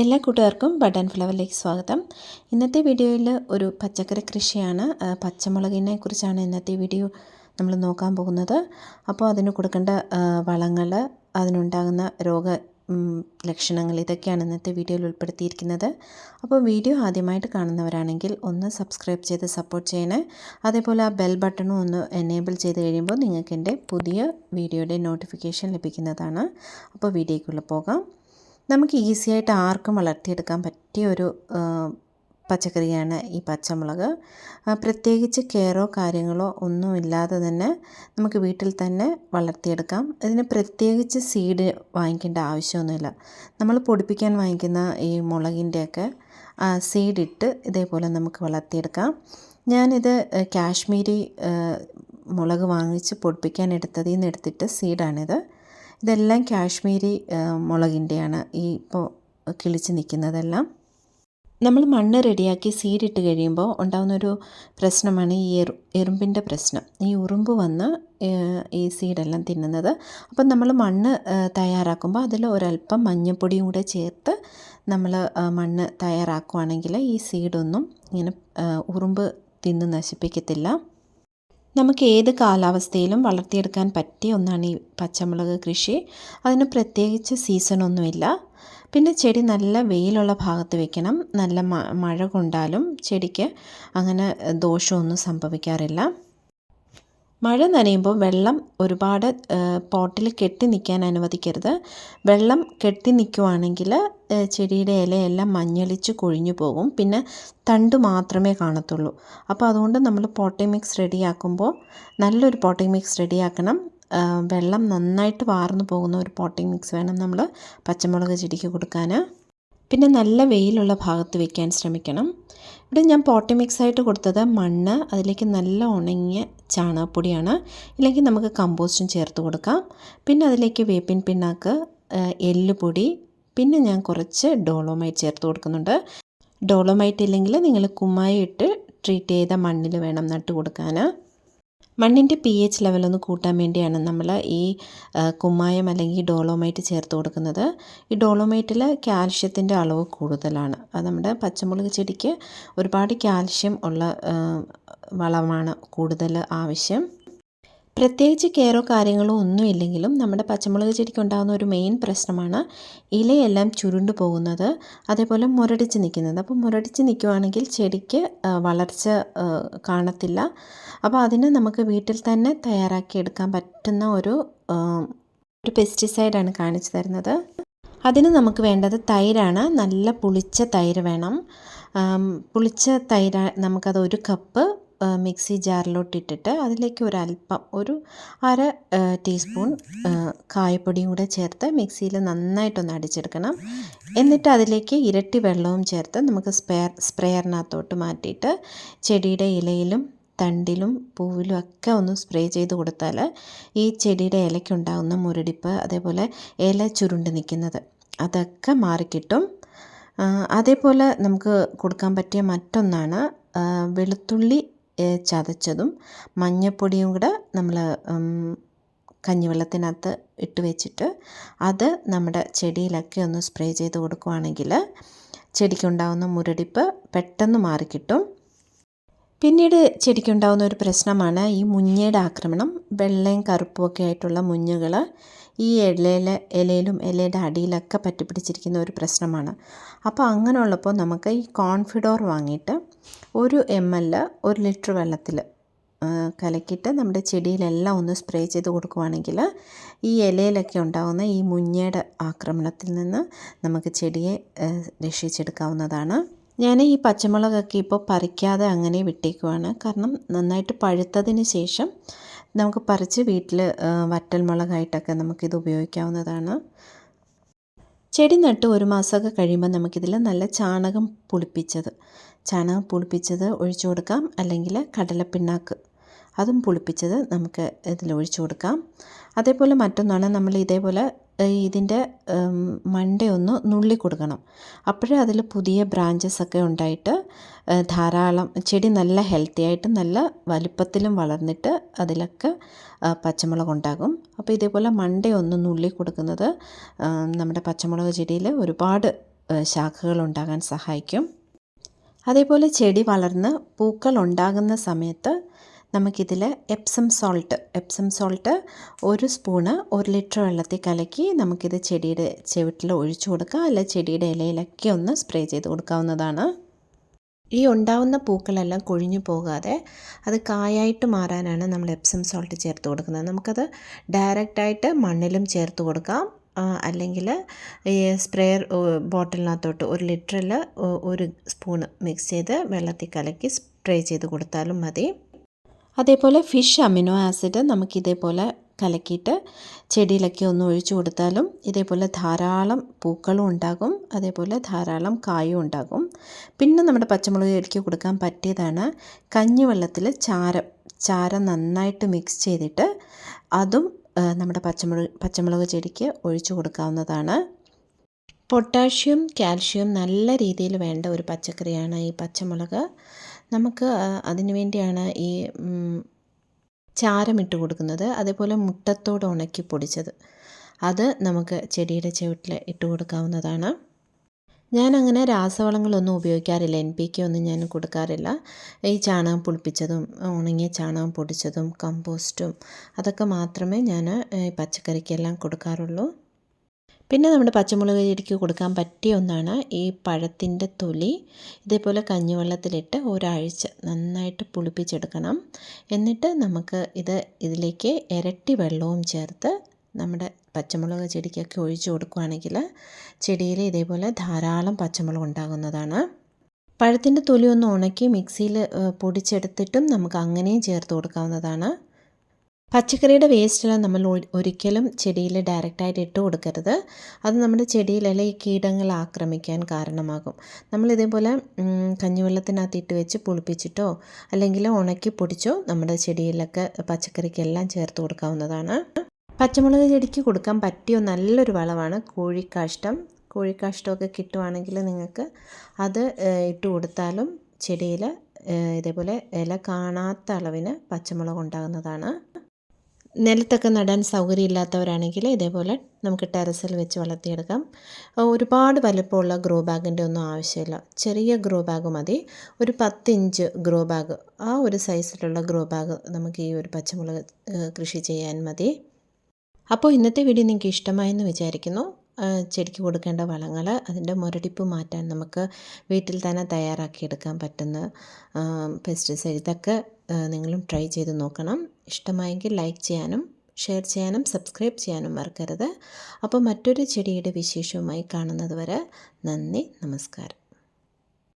എല്ലാ കൂട്ടുകാർക്കും ബട്ടൺ ഫ്ലവറിലേക്ക് സ്വാഗതം. ഇന്നത്തെ വീഡിയോയിൽ ഒരു പച്ചക്കറി കൃഷിയാണ്. പച്ചമുളകിനെ കുറിച്ചാണ് ഇന്നത്തെ വീഡിയോ നമ്മൾ നോക്കാൻ പോകുന്നത്. അപ്പോൾ അതിന് കൊടുക്കേണ്ട വളങ്ങൾ അതിനുണ്ടാകുന്ന രോഗ ലക്ഷണങ്ങൾ ഇതൊക്കെയാണ് ഇന്നത്തെ വീഡിയോയിൽ ഉൾപ്പെടുത്തിയിരിക്കുന്നത്. അപ്പോൾ വീഡിയോ ആദ്യമായിട്ട് കാണുന്നവരാണെങ്കിൽ ഒന്ന് സബ്സ്ക്രൈബ് ചെയ്ത് സപ്പോർട്ട് ചെയ്യണേ. അതേപോലെ ആ ബെൽ ബട്ടണും ഒന്ന് എനേബിൾ ചെയ്ത് കഴിയുമ്പോൾ നിങ്ങൾക്ക് എന്റെ പുതിയ വീഡിയോയുടെ നോട്ടിഫിക്കേഷൻ ലഭിക്കുന്നതാണ്. അപ്പോൾ വീഡിയോയ്ക്കുള്ള പോകാം. നമുക്ക് ഈസി ആയിട്ട് ആർക്കും വളർത്തിയെടുക്കാൻ പറ്റിയ ഒരു പച്ചക്കറിയാണ് ഈ പച്ചമുളക്. പ്രത്യേകിച്ച് കെയറോ കാര്യങ്ങളോ ഒന്നും ഇല്ലാതെ തന്നെ നമുക്ക് വീട്ടിൽ തന്നെ വളർത്തിയെടുക്കാം. ഇതിന് പ്രത്യേകിച്ച് സീഡ് വാങ്ങിക്കേണ്ട ആവശ്യമൊന്നുമില്ല. നമ്മൾ പൊടിപ്പിക്കാൻ വാങ്ങിക്കുന്ന ഈ മുളകിന്റെയൊക്കെ സീഡ് ഇട്ട് ഇതേപോലെ നമുക്ക് വളർത്തിയെടുക്കാം. ഞാനിത് കാശ്മീരി മുളക് വാങ്ങിച്ച് പൊടിപ്പിക്കാൻ എടുത്തതിൽ നിന്ന് എടുത്തിട്ട് സീഡാണിത്. ഇതെല്ലാം കാശ്മീരി മുളകിന്റെയാണ് ഈ ഇപ്പോൾ കിളിച്ച് നിൽക്കുന്നതെല്ലാം നമ്മൾ മണ്ണ് റെഡിയാക്കി സീഡിട്ട് കഴിയുമ്പോൾ ഉണ്ടാകുന്നൊരു പ്രശ്നമാണ് ഈ എറു എറുമ്പിന്റെ പ്രശ്നം. ഈ ഉറുമ്പ് വന്ന് ഈ സീഡെല്ലാം തിന്നുന്നത്. അപ്പം നമ്മൾ മണ്ണ് തയ്യാറാക്കുമ്പോൾ അതിൽ ഒരല്പം മഞ്ഞൾപ്പൊടിയും കൂടെ ചേർത്ത് നമ്മൾ മണ്ണ് തയ്യാറാക്കുകയാണെങ്കിൽ ഈ സീഡൊന്നും ഇങ്ങനെ ഉറുമ്പ് തിന്ന് നശിപ്പിക്കത്തില്ല. നമുക്ക് ഏത് കാലാവസ്ഥയിലും വളർത്തിയെടുക്കാൻ പറ്റിയ ഒന്നാണ് ഈ പച്ചമുളക് കൃഷി. അതിന് പ്രത്യേകിച്ച് സീസണൊന്നുമില്ല പിന്നെ ചെടി നല്ല വെയിലുള്ള ഭാഗത്ത് വെക്കണം. നല്ല മഴ കൊണ്ടാലും ചെടിക്ക് അങ്ങനെ ദോഷമൊന്നും സംഭവിക്കാറില്ല. മഴ നനയുമ്പോൾ വെള്ളം ഒരുപാട് പോട്ടിൽ കെട്ടി നിൽക്കാൻ അനുവദിക്കരുത്. വെള്ളം കെട്ടി നിൽക്കുവാണെങ്കിൽ ചെടിയുടെ ഇലയെല്ലാം മഞ്ഞളിച്ച് കൊഴിഞ്ഞു പോകും. പിന്നെ തണ്ട് മാത്രമേ കാണത്തുള്ളൂ. അപ്പോൾ അതുകൊണ്ട് നമ്മൾ പോട്ടി മിക്സ് റെഡിയാക്കുമ്പോൾ നല്ലൊരു പോട്ടി മിക്സ് റെഡിയാക്കണം വെള്ളം നന്നായിട്ട് വാർന്നു പോകുന്ന ഒരു പോട്ടിംഗ് മിക്സ് വേണം നമ്മൾ പച്ചമുളക് ചെടിക്ക് കൊടുക്കാൻ. പിന്നെ നല്ല വെയിലുള്ള ഭാഗത്ത് വെക്കാൻ ശ്രമിക്കണം. ഇവിടെ ഞാൻ പോട്ടി മിക്സ് ആയിട്ട് കൊടുത്തത് മണ്ണ് അതിലേക്ക് നല്ല ഉണങ്ങിയ ചാണകപ്പൊടിയാണ്. ഇല്ലെങ്കിൽ നമുക്ക് കമ്പോസ്റ്റും ചേർത്ത് കൊടുക്കാം. പിന്നെ അതിലേക്ക് വേപ്പിൻ പിണ്ണാക്ക് എല്ലുപൊടി പിന്നെ ഞാൻ കുറച്ച് ഡോളോമൈറ്റ് ചേർത്ത് കൊടുക്കുന്നുണ്ട്. ഡോളോമൈറ്റ് ഇല്ലെങ്കിൽ നിങ്ങൾ കുമ്മായി ഇട്ട് ട്രീറ്റ് ചെയ്ത മണ്ണിൽ വേണം നട്ട് കൊടുക്കാൻ മണ്ണിന്റെ പി എച്ച് ലെവലൊന്ന് കൂട്ടാൻ വേണ്ടിയാണ് നമ്മൾ ഈ കുമ്മായം അല്ലെങ്കിൽ ഡോളോമൈറ്റ് ചേർത്ത് കൊടുക്കുന്നത്. ഈ ഡോളോമൈറ്റിൽ കാൽഷ്യത്തിന്റെ അളവ് കൂടുതലാണ്. അത് നമ്മുടെ പച്ചമുളക് ചെടിക്ക് ഒരുപാട് കാൽഷ്യം ഉള്ള വളമാണ് കൂടുതൽ ആവശ്യം. പ്രത്യേകിച്ച് കെയറോ കാര്യങ്ങളോ ഒന്നും ഇല്ലെങ്കിലും നമ്മുടെ പച്ചമുളക് ചെടിക്ക് ഉണ്ടാകുന്ന ഒരു മെയിൻ പ്രശ്നമാണ് ഇലയെല്ലാം ചുരുണ്ടു പോകുന്നത് അതേപോലെ മുരടിച്ച് നിൽക്കുന്നത്. അപ്പോൾ മുരടിച്ച് നിൽക്കുവാണെങ്കിൽ ചെടിക്ക് വളർച്ച കാണത്തില്ല. അപ്പോൾ അതിന് നമുക്ക് വീട്ടിൽ തന്നെ തയ്യാറാക്കി എടുക്കാൻ പറ്റുന്ന ഒരു ഒരു പെസ്റ്റിസൈഡാണ് കാണിച്ചു തരുന്നത്. അതിന് നമുക്ക് വേണ്ടത് തൈരാണ്. നല്ല പുളിച്ച തൈര് വേണം. പുളിച്ച തൈര നമുക്കത് ഒരു കപ്പ് മിക്സി ജാറിലോട്ട് ഇട്ടിട്ട് അതിലേക്ക് ഒരല്പം ഒരു അര ടീസ്പൂൺ കായപ്പൊടിയും കൂടെ ചേർത്ത് മിക്സിയിൽ നന്നായിട്ടൊന്ന് അടിച്ചെടുക്കണം. എന്നിട്ട് അതിലേക്ക് ഇരട്ടി വെള്ളവും ചേർത്ത് നമുക്ക് സ്പെയർ സ്പ്രെയറിനകത്തോട്ട് മാറ്റിയിട്ട് ചെടിയുടെ ഇലയിലും തണ്ടിലും പൂവിലും ഒക്കെ ഒന്ന് സ്പ്രേ ചെയ്ത് കൊടുത്താൽ ഈ ചെടിയുടെ ഇലയ്ക്കുണ്ടാകുന്ന മുരടിപ്പ് അതേപോലെ ഇല ചുരുണ്ട് നിൽക്കുന്നത് അതൊക്കെ മാറിക്കിട്ടും. അതേപോലെ നമുക്ക് കൊടുക്കാൻ പറ്റിയ മറ്റൊന്നാണ് വെളുത്തുള്ളി ചതച്ചതും മഞ്ഞപ്പൊടിയും കൂടെ നമ്മൾ കഞ്ഞിവെള്ളത്തിനകത്ത് ഇട്ട് വെച്ചിട്ട് അത് നമ്മുടെ ചെടിയിലൊക്കെ ഒന്ന് സ്പ്രേ ചെയ്ത് കൊടുക്കുവാണെങ്കിൽ ചെടിക്കുണ്ടാകുന്ന മുരടിപ്പ് പെട്ടെന്ന് മാറിക്കിട്ടും. പിന്നീട് ചെടിക്കുണ്ടാകുന്ന ഒരു പ്രശ്നമാണ് ഈ മുഞ്ഞയുടെ ആക്രമണം. വെള്ളയും കറുപ്പും ഒക്കെ ആയിട്ടുള്ള മുഞ്ഞുകൾ ഈ ഇലയിലെ ഇലയിലും ഇലയുടെ അടിയിലൊക്കെ പറ്റിപ്പിടിച്ചിരിക്കുന്ന ഒരു പ്രശ്നമാണ്. അപ്പോൾ അങ്ങനെയുള്ളപ്പോൾ നമുക്ക് ഈ കോൺഫിഡോർ വാങ്ങിയിട്ട് ഒരു എം എൽ ഒരു ലിറ്റർ വെള്ളത്തിൽ കലക്കിയിട്ട് നമ്മുടെ ചെടിയിലെല്ലാം ഒന്ന് സ്പ്രേ ചെയ്ത് കൊടുക്കുവാണെങ്കിൽ ഈ ഇലയിലൊക്കെ ഉണ്ടാകുന്ന ഈ മുഞ്ഞയുടെ ആക്രമണത്തിൽ നിന്ന് നമുക്ക് ചെടിയെ രക്ഷിച്ചെടുക്കാവുന്നതാണ്. ഞാൻ ഈ പച്ചമുളകൊക്കെ ഇപ്പോൾ പറിക്കാതെ അങ്ങനെ വിട്ടേക്കുവാണ്. കാരണം നന്നായിട്ട് പഴുത്തതിന് ശേഷം നമുക്ക് പറിച്ച് വീട്ടിൽ വറ്റൽമുളകായിട്ടൊക്കെ നമുക്കിത് ഉപയോഗിക്കാവുന്നതാണ്. ചെടി നട്ട് ഒരു മാസമൊക്കെ കഴിയുമ്പോൾ നമുക്കിതിൽ നല്ല ചാണകം പുളിപ്പിച്ചത്. ചാണകം പുളിപ്പിച്ചത് ഒഴിച്ചു കൊടുക്കാം. അല്ലെങ്കിൽ കടലപ്പിണ്ണാക്ക്. അതും പുളിപ്പിച്ചത് നമുക്ക് ഇതിൽ ഒഴിച്ചു കൊടുക്കാം. അതേപോലെ മറ്റൊന്നാണ് നമ്മൾ ഇതേപോലെ ഇതിന്റെ മണ്ടയൊന്ന് നുള്ളി കൊടുക്കണം. അപ്പോഴേ അതിൽ പുതിയ ബ്രാഞ്ചസ് ഒക്കെ ഉണ്ടായിട്ട് ധാരാളം ചെടി നല്ല ഹെൽത്തി ആയിട്ട് നല്ല വലുപ്പത്തിലും വളർന്നിട്ട് അതിലൊക്കെ പച്ചമുളക് ഉണ്ടാകും. അപ്പോൾ ഇതേപോലെ മണ്ടയൊന്ന് നുള്ളി കൊടുക്കുന്നത് നമ്മുടെ പച്ചമുളക് ചെടിയിൽ ഒരുപാട് ശാഖകൾ ഉണ്ടാകാൻ സഹായിക്കും. അതേപോലെ ചെടി വളർന്ന് പൂക്കൾ ഉണ്ടാകുന്ന സമയത്ത് നമുക്കിതിൽ എപ്സം സോൾട്ട് എപ്സം സോൾട്ട് ഒരു സ്പൂണ് ഒരു ലിറ്റർ വെള്ളത്തിൽ കലക്കി നമുക്കിത് ചെടിയുടെ ചുവട്ടിൽ ഒഴിച്ചു കൊടുക്കുക അല്ല ചെടിയുടെ ഇലയിലൊക്കെ ഒന്ന് സ്പ്രേ ചെയ്ത് കൊടുക്കാവുന്നതാണ്. ഈ ഉണ്ടാവുന്ന പൂക്കളെല്ലാം കൊഴിഞ്ഞു പോകാതെ അത് കായായിട്ട് മാറാനാണ് നമ്മൾ എപ്സം സോൾട്ട് ചേർത്ത് കൊടുക്കുന്നത്. നമുക്കത് ഡയറക്റ്റായിട്ട് മണ്ണിലും ചേർത്ത് കൊടുക്കാം. അല്ലെങ്കിൽ ഈ സ്പ്രെയർ ബോട്ടിലിനകത്തോട്ട് ഒരു ലിറ്ററിൽ ഒരു സ്പൂണ് മിക്സ് ചെയ്ത് വെള്ളത്തിൽ കലക്കി സ്പ്രേ ചെയ്ത് കൊടുത്താലും മതി. അതേപോലെ ഫിഷ് അമിനോ ആസിഡ് നമുക്കിതേപോലെ കലക്കിയിട്ട് ചെടിയിലൊക്കെ ഒന്ന് ഒഴിച്ചു കൊടുത്താലും ഇതേപോലെ ധാരാളം പൂക്കളും ഉണ്ടാകും അതേപോലെ ധാരാളം കായും ഉണ്ടാകും. പിന്നെ നമ്മുടെ പച്ചമുളക് ചെടിക്ക് കൊടുക്കാൻ പറ്റിയതാണ് കഞ്ഞിവെള്ളത്തിൽ ചാരം ചാരം നന്നായിട്ട് മിക്സ് ചെയ്തിട്ട് അതും നമ്മുടെ പച്ചമുളക് പച്ചമുളക് ചെടിക്ക് ഒഴിച്ചു കൊടുക്കാവുന്നതാണ്. പൊട്ടാഷ്യം കാൽഷ്യം നല്ല രീതിയിൽ വേണ്ട ഒരു പച്ചക്കറിയാണ് ഈ പച്ചമുളക്. നമുക്ക് അതിനു വേണ്ടിയാണ് ഈ ചാരമിട്ട് കൊടുക്കുന്നത്. അതേപോലെ മുട്ടത്തോട് ഉണക്കി പൊടിച്ചത്. അത് നമുക്ക് ചെടിയുടെ ചുവട്ടിൽ ഇട്ട് കൊടുക്കാവുന്നതാണ്. ഞാൻ അങ്ങനെ രാസവളങ്ങളൊന്നും ഉപയോഗിക്കാറില്ല. എൻ പി കെ ഒന്നും ഞാൻ കൊടുക്കാറില്ല. ഈ ചാണകം പുളിപ്പിച്ചതും ഉണങ്ങിയ ചാണകം പൊടിച്ചതും കമ്പോസ്റ്റും അതൊക്കെ മാത്രമേ ഞാൻ പച്ചക്കറിക്കെല്ലാം കൊടുക്കാറുള്ളൂ. പിന്നെ നമ്മുടെ പച്ചമുളക് ചെടിക്ക് കൊടുക്കാൻ പറ്റിയ ഒന്നാണ് ഈ പഴത്തിന്റെ തൊലി. ഇതേപോലെ കഞ്ഞിവെള്ളത്തിലിട്ട് ഒരാഴ്ച നന്നായിട്ട് പുളിപ്പിച്ചെടുക്കണം. എന്നിട്ട് നമുക്ക് ഇത് ഇതിലേക്ക് ഇരട്ടി വെള്ളവും ചേർത്ത് നമ്മുടെ പച്ചമുളക് ചെടിക്കൊക്കെ ഒഴിച്ചു കൊടുക്കുകയാണെങ്കിൽ ചെടിയിൽ ഇതേപോലെ ധാരാളം പച്ചമുളക് ഉണ്ടാകുന്നതാണ്. പഴത്തിന്റെ തൊലി ഒന്ന് ഉണക്കി മിക്സിയിൽ പൊടിച്ചെടുത്തിട്ടും നമുക്ക് അങ്ങനെയും ചേർത്ത് കൊടുക്കാവുന്നതാണ്. പച്ചക്കറിയുടെ വേസ്റ്റെല്ലാം നമ്മൾ ഒരിക്കലും ചെടിയിൽ ഡയറക്റ്റായിട്ട് ഇട്ട് കൊടുക്കരുത്. അത് നമ്മുടെ ചെടിയിലെ ഈ കീടങ്ങൾ ആക്രമിക്കാൻ കാരണമാകും. നമ്മൾ ഇതേപോലെ കഞ്ഞിവെള്ളത്തിനകത്ത് ഇട്ട് വെച്ച് പുളിപ്പിച്ചിട്ടോ അല്ലെങ്കിൽ ഉണക്കി പൊടിച്ചോ നമ്മുടെ ചെടിയിലൊക്കെ പച്ചക്കറിക്കെല്ലാം ചേർത്ത് കൊടുക്കാവുന്നതാണ്. പച്ചമുളക് ചെടിക്ക് കൊടുക്കാൻ പറ്റിയ നല്ലൊരു വളമാണ് കോഴിക്കാഷ്ടം. കോഴിക്കാഷ്ടമൊക്കെ കിട്ടുവാണെങ്കിൽ നിങ്ങൾക്ക് അത് ഇട്ട് കൊടുത്താലും ചെടിയിൽ ഇതേപോലെ ഇല കാണാത്ത അളവിന് പച്ചമുളക് ഉണ്ടാകുന്നതാണ്. നിലത്തൊക്കെ നടാൻ സൗകര്യമില്ലാത്തവരാണെങ്കിൽ ഇതേപോലെ നമുക്ക് ടെറസിൽ വെച്ച് വളർത്തിയെടുക്കാം. ഒരുപാട് വലിപ്പമുള്ള ഗ്രോ ബാഗിന്റെ ഒന്നും ആവശ്യമില്ല. ചെറിയ ഗ്രോ ബാഗ് മതി. ഒരു പത്തിഞ്ച് ഗ്രോ ബാഗ് ആ ഒരു സൈസിലുള്ള ഗ്രോ ബാഗ് നമുക്ക് ഈ ഒരു പച്ചമുളക് കൃഷി ചെയ്യാൻ മതി. അപ്പോൾ ഇന്നത്തെ വീഡിയോ നിങ്ങൾക്ക് ഇഷ്ടമായെന്ന് വിചാരിക്കുന്നു. ചെടിക്ക് കൊടുക്കേണ്ട വളങ്ങൾ അതിന്റെ മുരടിപ്പ് മാറ്റാൻ നമുക്ക് വീട്ടിൽ തന്നെ തയ്യാറാക്കിയെടുക്കാൻ പറ്റുന്ന പെസ്റ്റിസൈഡ് ഇതൊക്കെ നിങ്ങളും ട്രൈ ചെയ്ത് നോക്കണം. ഇഷ്ടമായെങ്കിൽ ലൈക്ക് ചെയ്യാനും ഷെയർ ചെയ്യാനും സബ്സ്ക്രൈബ് ചെയ്യാനും മറക്കരുത്. അപ്പോൾ മറ്റൊരു ചെടിയുടെ വിശേഷവുമായി കാണുന്നത് വരെ നന്ദി നമസ്കാരം.